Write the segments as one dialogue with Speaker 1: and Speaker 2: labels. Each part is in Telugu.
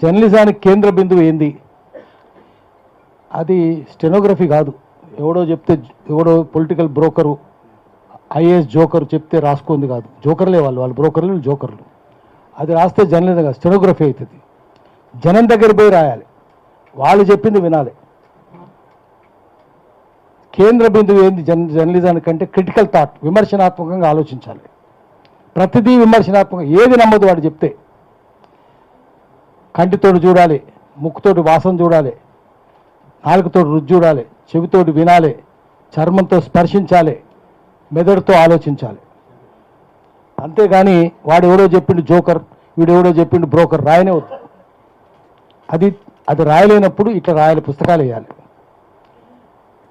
Speaker 1: జర్నలిజానికి కేంద్ర బిందువు ఏంది? అది స్టెనోగ్రఫీ కాదు. ఎవడో చెప్తే ఎవడో పొలిటికల్ బ్రోకరు ఐఏఎస్ జోకర్ చెప్తే రాసుకుంది కాదు. జోకర్లే వాళ్ళు వాళ్ళు బ్రోకర్లు జోకర్లు. అది రాస్తే జర్నలిజం కాదు స్టెనోగ్రఫీ అవుతుంది జనం దగ్గర పోయి రాయాలి. వాళ్ళు చెప్పింది వినాలి. కేంద్ర బిందువు ఏంది? జర్న జర్నలిజానికంటే క్రిటికల్ థాట్ విమర్శనాత్మకంగా ఆలోచించాలి. ప్రతిదీ విమర్శనాత్మకంగా ఏది నమ్మదు వాడు చెప్తే. కంటితోటి చూడాలి ముక్కుతోటి వాసన చూడాలి నాలుగుతోటి రుచి చూడాలి చెవితోటి వినాలి చర్మంతో స్పర్శించాలి మెదడుతో ఆలోచించాలి. అంతేగాని వాడు ఎవడో చెప్పిండు జోకర్ వీడు ఎవడో చెప్పిండు బ్రోకర్ రాయనే వద్దు. అది అది రాయలేనప్పుడు ఇట్లా రాయాలి పుస్తకాలు వేయాలి.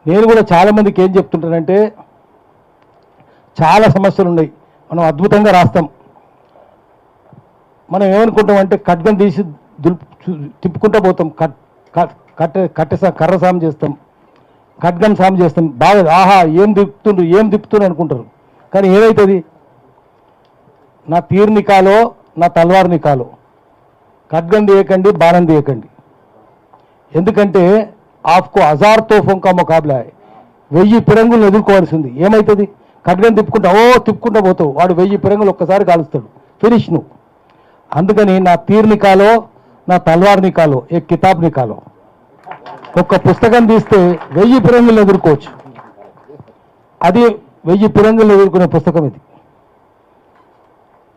Speaker 1: నేను కూడా చాలామందికి ఏం చెప్తుంటానంటే చాలా సమస్యలు ఉన్నాయి మనం అద్భుతంగా రాస్తాం. మనం ఏమనుకుంటాం అంటే ఖడ్గం తీసి దులుపు చూ- తిప్పుకుంటూ పోతాం. కట్ కట్టె కట్టె కర్ర సాము చేస్తాం. ఖడ్గం సాము చేస్తాం. బాగా ఆహా ఏం తిప్పుతుండ్రు ఏం తిప్పుతుండ్రు అనుకుంటారు. కానీ ఏదైతుంది నా తీరుని కాలో నా తల్వార్ని కాలో ఖడ్గం తీయకండి బాణం తీయకండి. ఎందుకంటే ఆఫ్కో హజార్ తోఫంకా ముకాబలా వెయ్యి పిరంగులను ఎదుర్కోవాల్సింది. ఏమవుతుంది ఖడ్గం తిప్పుకుంటా ఓ తిప్పుకుంటా పోతావు. వాడు వెయ్యి పిరంగులు ఒక్కసారి కాలుస్తాడు. ఫినిష్ నువ్వు. అందుకని నా తీర్నికాలో నా తల్వార్ కాలో ఏ కితాబ్ని కాలో ఒక్క పుస్తకం తీస్తే వెయ్యి పిరంగులు ఎదుర్కోవచ్చు అది వెయ్యి పిరంగులు ఎదుర్కొనే పుస్తకం ఇది.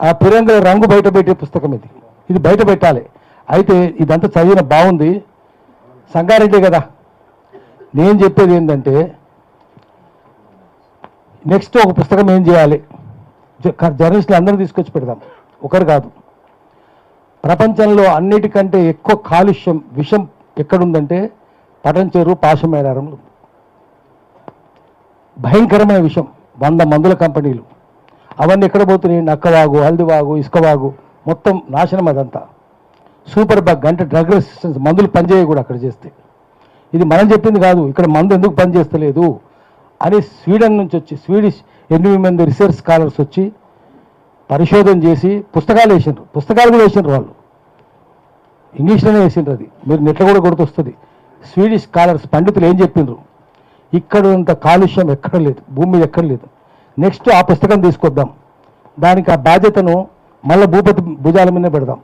Speaker 1: ఆ పిరంగుల రంగు బయట పెట్టే పుస్తకం ఇది. ఇది బయట పెట్టాలి. అయితే ఇదంతా చదివిన బాగుంది సంగారెడ్డి కదా. నేను చెప్పేది ఏంటంటే నెక్స్ట్ ఒక పుస్తకం ఏం చేయాలి? జ- జర్నలిస్టులు అందరూ తీసుకొచ్చి పెడదాం. ఒకరు కాదు. ప్రపంచంలో అన్నిటికంటే ఎక్కువ కాలుష్యం విషం ఎక్కడుందంటే పటంచేరు పాశమేరారంలో భయంకరమైన విషం వంద మందుల కంపెనీలు. అవన్నీ ఎక్కడ పోతున్నాయి? నక్కవాగు హల్దివాగు ఇసుకవాగు. మొత్తం నాశనం అదంతా. సూపర్ బగ్ అంటే డ్రగ్ రెసిస్టెన్స్ మందులు పనిచేయ కూడా అక్కడ చేస్తే. ఇది మనం చెప్పింది కాదు ఇక్కడ మందు ఎందుకు పనిచేస్తలేదు? అని స్వీడన్ నుంచి వచ్చి స్వీడిష్ ఎనిమిది మంది రీసెర్చ్ స్కాలర్స్ వచ్చి పరిశోధన చేసి పుస్తకాలు వేసిండ్రు పుస్తకాలు కూడా వేసిండ్రు వాళ్ళు. ఇంగ్లీష్లోనే వేసిండ్రు అది. మీరు నెట్లో కూడా గుర్తొస్తుంది. స్వీడిష్ స్కాలర్స్ పండితులు ఏం చెప్పిండ్రు? ఇక్కడ అంత కాలుష్యం ఎక్కడ లేదు. భూమి మీద ఎక్కడ లేదు. నెక్స్ట్ ఆ పుస్తకం తీసుకొద్దాం. దానికి ఆ బాధ్యతను మళ్ళీ భూపతి భుజాల మీదనే పెడదాం.